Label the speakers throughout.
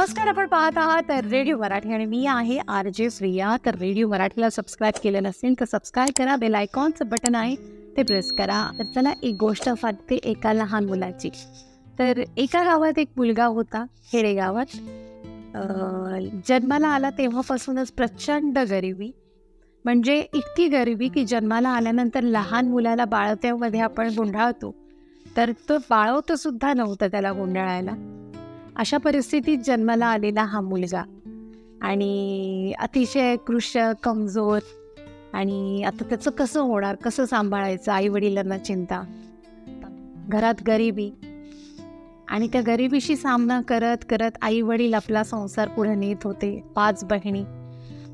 Speaker 1: नमस्कार आपण पाहत आहात रेडिओ मराठी आणि मी आहे आर जे श्रिया तर रेडिओ मराठीला सबस्क्राईब केलं नसेल तर सबस्क्राईब करा. बेल आयकॉनचं बटन आहे ते प्रेस करा. तर चला एक गोष्ट वाटते एका लहान मुलाची. तर एका गावात एक मुलगा होता हेडे गावात जन्माला आला तेव्हापासूनच प्रचंड गरिबी. म्हणजे इतकी गरिबी की जन्माला आल्यानंतर लहान मुलाला बाळवत्यामध्ये आपण गुंडाळतो. तर तो बाळवतं सुद्धा नव्हतं त्याला गुंडाळायला. अशा परिस्थितीत जन्माला आलेला हा मुलगा. आणि अतिशय कृष्य कमजोर आणि आता त्याचं कसं होणार कसं सांभाळायचं आई वडिलांना चिंता. घरात गरिबी आणि त्या गरिबीशी सामना करत करत आई वडील आपला संसार पुढे नेत होते पाच बहिणी.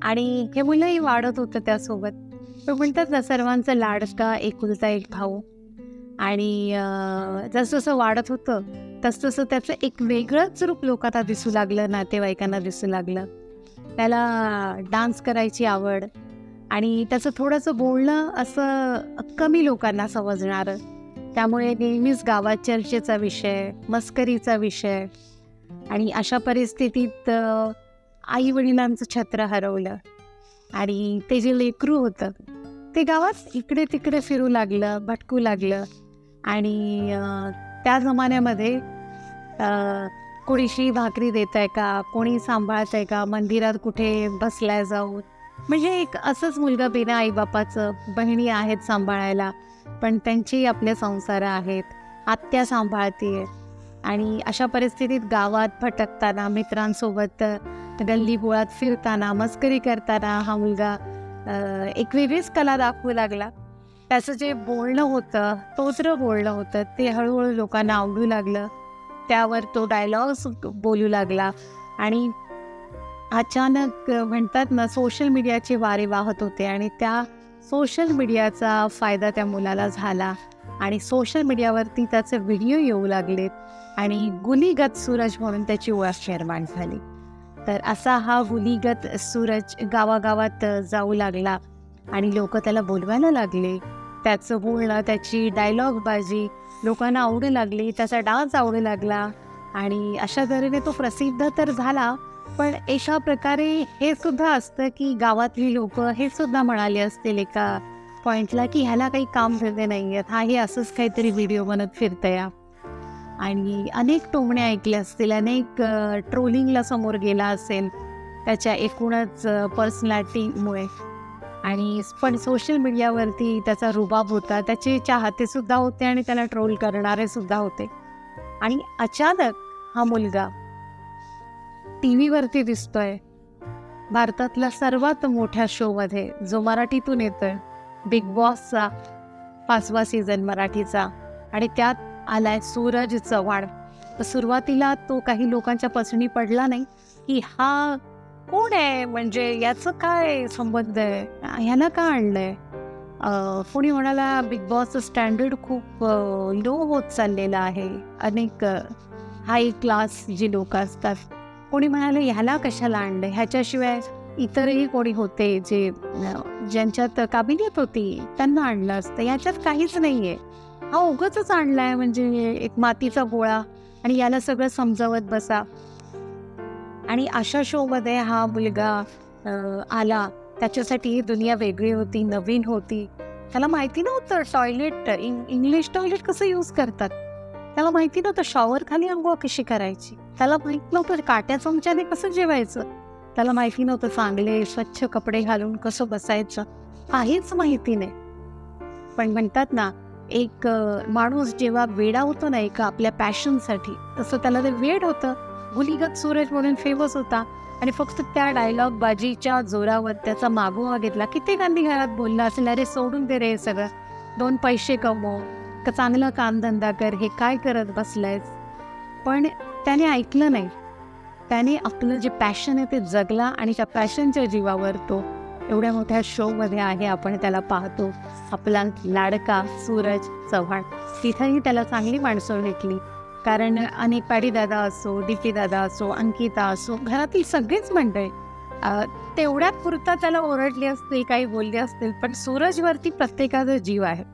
Speaker 1: आणि हे मुलंही वाढत होतं त्यासोबत. पण म्हणतात ना सर्वांचा लाडका एकुलता एक भाऊ. आणि जसजसं वाढत होतं तसतसं त्याचं एक वेगळंच रूप लोकांना दिसू लागलं नातेवाईकांना दिसू लागलं. त्याला डान्स करायची आवड आणि त्याचं थोडंसं बोलणं असं कमी लोकांना समजणारं. त्यामुळे नेहमीच गावात चर्चेचा विषय मस्करीचा विषय आणि अशा परिस्थितीत आई वडिलांचं छत्र हरवलं आणि ते जे लेकरू होतं ते गावात इकडे तिकडे फिरू लागलं भटकू लागलं आणि त्या जमान्यामध्ये कोणीशी भाकरी देत आहे का? कोणी सांभाळत आहे का? मंदिरात कुठे बसलाय जाऊन? म्हणजे एक असंच मुलगा बिना आईबापाचं बहिणी आहेत सांभाळायला पण त्यांची आपले संसार आहेत. आत्या सांभाळते आणि अशा परिस्थितीत गावात भटकताना मित्रांसोबत गल्लीबोळात फिरताना मस्करी करताना हा मुलगा एक वेगळीच कला दाखवू लागला. त्याचं जे बोलणं होतं तोत्र बोलणं होतं. ते हळूहळू लोकांना आवडू लागलं. त्यावर तो डायलॉग्स बोलू लागला. आणि अचानक म्हणतात ना सोशल मीडियाचे वारे वाहत होते आणि त्या सोशल मीडियाचा फायदा त्या मुलाला झाला. आणि सोशल मीडियावरती त्याचे व्हिडिओ येऊ लागलेत आणि गुलीगत सूरज म्हणून त्याची ओळख निर्माण झाली. तर असा हा गुलीगत सूरज गावागावात जाऊ लागला आणि लोक त्याला बोलवायला लागले. त्याचं बोलणं त्याची डायलॉगबाजी लोकांना आवडू लागली त्याचा डान्स आवडू लागला आणि अशा तऱ्हेने तो प्रसिद्ध तर झाला पण अशा प्रकारे हे सुद्धा असतं की गावातली लोक हे सुद्धा म्हणाले असतील एका पॉईंटला की ह्याला काही काम धंदे नाही आहेत हा हे असंच काहीतरी व्हिडिओ बनत फिरतया. आणि अनेक टोमणे ऐकल्या असतील अनेक ट्रोलिंगला समोर गेला असेल त्याच्या एकूणच पर्सनॅलिटीमुळे आणि पण सोशल मीडियावरती त्याचा रुबाब होता. त्याचे चाहते सुद्धा होते आणि त्याला ट्रोल करणारे सुद्धा होते. आणि अचानक हा मुलगा टी व्हीवरती दिसतोय. भारतातल्या सर्वात मोठ्या शोमध्ये जो मराठीतून येतोय. बिग बॉसचा पाचवा सीझन मराठीचा. आणि त्यात आलाय सूरज चव्हाण. तर सुरुवातीला तो काही लोकांच्या पसणी पडला नाही की हा कोण आहे? म्हणजे याचं काय संबंध आहे? ह्याला का आणलंय? कोणी म्हणाला बिग बॉसचं स्टँडर्ड खूप लो होत चाललेलं आहे. अनेक हाय क्लास जी लोक असतात. कोणी म्हणाले ह्याला कशाला आणलं ह्याच्याशिवाय इतरही कोणी होते जे ज्यांच्यात काबिलियत होती त्यांना आणलं असतं. याच्यात काहीच नाही आहे हा उगच आणलाय. म्हणजे एक मातीचा गोळा आणि याला सगळं समजावत बसा. आणि अशा शोमध्ये हा मुलगा आला. त्याच्यासाठी ही दुनिया वेगळी होती नवीन होती. त्याला माहिती नव्हतं टॉयलेट इंग्लिश टॉयलेट कसं यूज करतात. त्याला माहिती नव्हतं शॉवर खाली अंघोळ कशी करायची. त्याला माहीत नव्हतं काट्या चमच्याने कसं जेवायचं. त्याला माहिती नव्हतं चांगले स्वच्छ कपडे घालून कसं बसायचं. काहीच माहिती नाही. पण म्हणतात ना एक माणूस जेव्हा वेडा होतो ना एका आपल्या पॅशनसाठी तसं त्याला ते वेड होतं. गुलीगत सूरज म्हणून फेमस होता. आणि फक्त त्या डायलॉग बाजीच्या जोरावर त्याचा मागोवा घेतला. कित्येकांनी घरात बोलला असेल अरे सोडून दे रे हे सगळं. दोन पैसे कमव. का चांगला कामधंदा कर. हे काय करत बसलंयस? पण त्याने ऐकलं नाही. त्याने आपलं जे पॅशन आहे ते जगला आणि त्या पॅशनच्या जीवावर तो एवढ्या मोठ्या शोमध्ये आहे. आपण त्याला पाहतो. आपला लाडका सूरज चव्हाण. तिथंही त्याला चांगली माणसं भेटली. कारण अनेक पाडीदादा असो डीपी दादा असो अंकिता असो घरातील सगळेच मंडळी तेवढ्यात पुरता त्याला ओरडले असतील काही बोलले असतील पण सूरजवरती प्रत्येकाचा जीव आहे.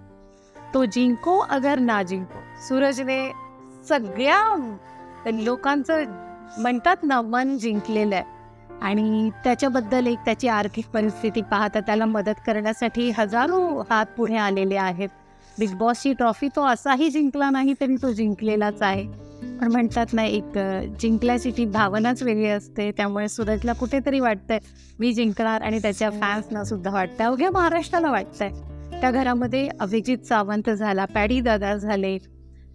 Speaker 1: तो जिंको अगर ना जिंको. सूरजने सगळ्या लोकांचं म्हणतात ना मन जिंकलेलं आहे. आणि त्याच्याबद्दल एक त्याची आर्थिक परिस्थिती पाहता त्याला मदत करण्यासाठी हजारो हात पुढे आलेले आहेत. बिग बॉसची ट्रॉफी तो असाही जिंकला नाही तरी तो जिंकलेलाच आहे. पण म्हणतात ना एक जिंकल्याची ती भावनाच वेगळी असते. त्यामुळे सूरजला कुठेतरी वाटतंय मी जिंकणार आणि त्याच्या फॅन्सना सुद्धा वाटतंय. अवघ्या महाराष्ट्राला वाटतंय. त्या घरामध्ये अभिजित सावंत झाला पॅडी दादा झाले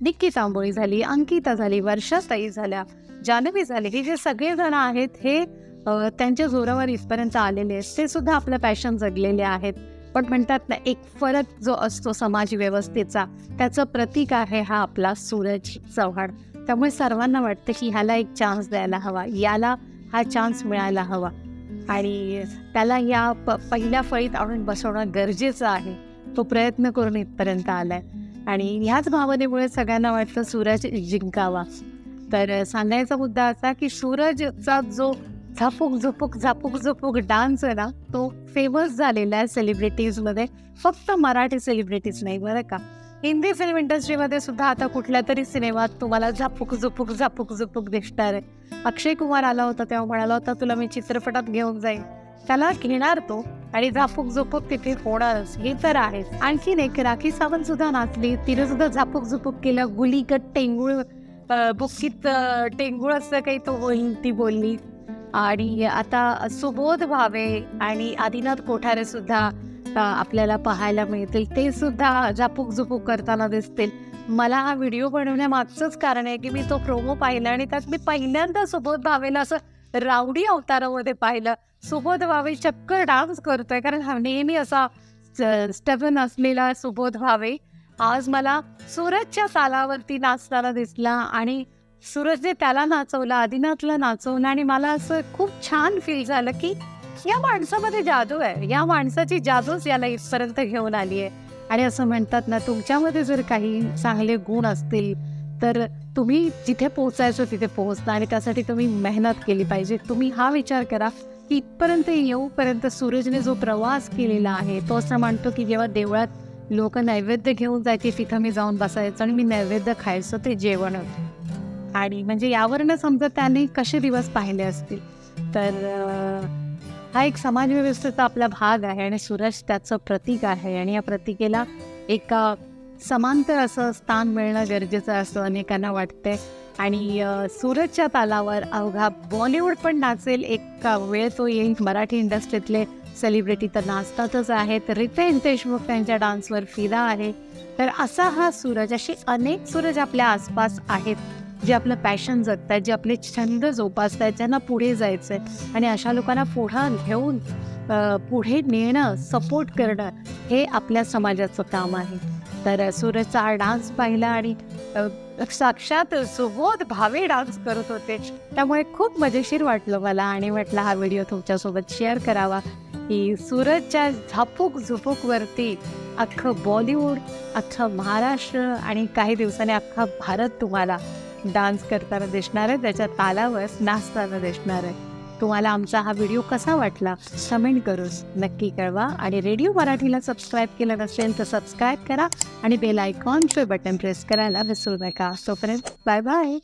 Speaker 1: निक्की तांबोळी झाली अंकिता झाली वर्षाताई झाल्या जानवी झाली. हे जे सगळे जण आहेत हे त्यांच्या जोरावर इथपर्यंत आलेले आहेत. ते सुद्धा आपलं पॅशन जगलेले आहेत. पण म्हणतात ना एक फरक जो असतो समाज व्यवस्थेचा त्याचं प्रतीक आहे हा आपला सूरज चव्हाण. त्यामुळे सर्वांना वाटतं की ह्याला एक चान्स द्यायला हवा याला हा चान्स मिळायला हवा. आणि त्याला या प पहिल्या फळीत आणून बसवणं गरजेचं आहे. तो प्रयत्न करून इथपर्यंत आलाय. आणि ह्याच भावनेमुळे सगळ्यांना वाटतं सूरज जिंकावा. तर सांगायचा मुद्दा असा की सूरजचा जो झापूक झुपूक झापूक झुपूक डान्स आहे ना तो फेमस झालेला आहे सेलिब्रिटीजमध्ये फक्त मराठी सेलिब्रिटीज नाही बरं का. हिंदी फिल्म इंडस्ट्रीमध्ये सुद्धा आता कुठल्या तरी सिनेमात तुम्हाला झापूक झुपूक झापूक झुपूक दिसणार आहे. अक्षय कुमार आला होता तेव्हा म्हणाला होता तुला मी चित्रपटात घेऊन जाईन. त्याला घेणार तो आणि झापूक झुपूक तिथे होणारच हे तर आहेच आणखीन एक राखी सावंत सुद्धा नाचली तिने सुद्धा झापूक झुपूक केलं गुलीकट टेंगुळ बुक्कीत टेंगुळ असं काही तो होईल ती बोलली. आणि आता सुबोध भावे आणि आदिनाथ कोठारे सुद्धा आपल्याला पाहायला मिळतील. ते सुद्धा झापूक झुपूक करताना दिसतील. मला हा व्हिडिओ बनवण्यामागचंच कारण आहे की मी तो प्रोमो पाहिला आणि त्यात मी पहिल्यांदा सुबोध भावेला असं रावडी अवतारामध्ये पाहिलं. सुबोध भावे चक्कर डान्स करतोय कारण हा नेहमी असा स्टेबन असलेला सुबोध भावे. आज मला सूरजच्या तालावरती नाचताना दिसला आणि सूरजने त्याला नाचवलं आदिनाथला नाचवलं आणि मला असं खूप छान फील झालं की या माणसामध्ये जादू आहे. या माणसाची जादूच याला इथपर्यंत घेऊन आली आहे. आणि असं म्हणतात ना तुमच्यामध्ये जर काही चांगले गुण असतील तर तुम्ही जिथे पोहोचायचो तिथे पोहोचता आणि त्यासाठी तुम्ही मेहनत केली पाहिजे. तुम्ही हा विचार करा की इथपर्यंत येऊपर्यंत सूरजने जो प्रवास केलेला आहे तो असं म्हणतो की जेव्हा देवळात लोक नैवेद्य घेऊन जायचे तिथं मी जाऊन बसायचं आणि मी नैवेद्य खायचं ते जेवण होतं. आणि म्हणजे यावरनं समजा त्याने कसे दिवस पाहिले असतील? तर हा एक समाज व्यवस्थेचा आपला भाग आहे आणि सूरज त्याचं प्रतीक आहे आणि या प्रतीकेला एका समांतर असं स्थान मिळणं गरजेचं असं अनेकांना वाटतंय. आणि सूरजच्या तालावर अवघा बॉलिवूड पण नाचेल. एक वेळ तो येईल मराठी इंडस्ट्रीतले सेलिब्रिटी तर नाचतातच आहेत. रितेश देशमुख त्यांच्या डान्सवर फिदा आहे. तर असा हा सूरज असे अनेक सूरज आपल्या आसपास आहेत. जे आपलं पॅशन जगतात जे आपले छंद जोपासतात ज्यांना पुढे जायचं आहे आणि अशा लोकांना पुढं घेऊन पुढे नेणं सपोर्ट करणं हे आपल्या समाजाचं काम आहे. तर सूरजचा हा डान्स पाहिला आणि साक्षात सुबोध भावे डान्स करत होते. त्यामुळे खूप मजेशीर वाटलं मला आणि म्हटलं हा व्हिडिओ तुमच्यासोबत शेअर करावा. की सूरजच्या झापूक झुपूकवरती अख्खं बॉलिवूड अख्खं महाराष्ट्र आणि काही दिवसाने अख्खा भारत तुम्हाला डान्स करताना दिसणार आहे त्याच्या तालावर नाचताना दिसणार आहे. तुम्हाला आमचा हा व्हिडिओ कसा वाटला कमेंट करून नक्की कळवा आणि रेडिओ मराठीला सबस्क्राईब केलं नसेल तर सबस्क्राईब करा आणि बेल आयकॉनचे बटन प्रेस करायला विसरू नका. तोपर्यंत बाय बाय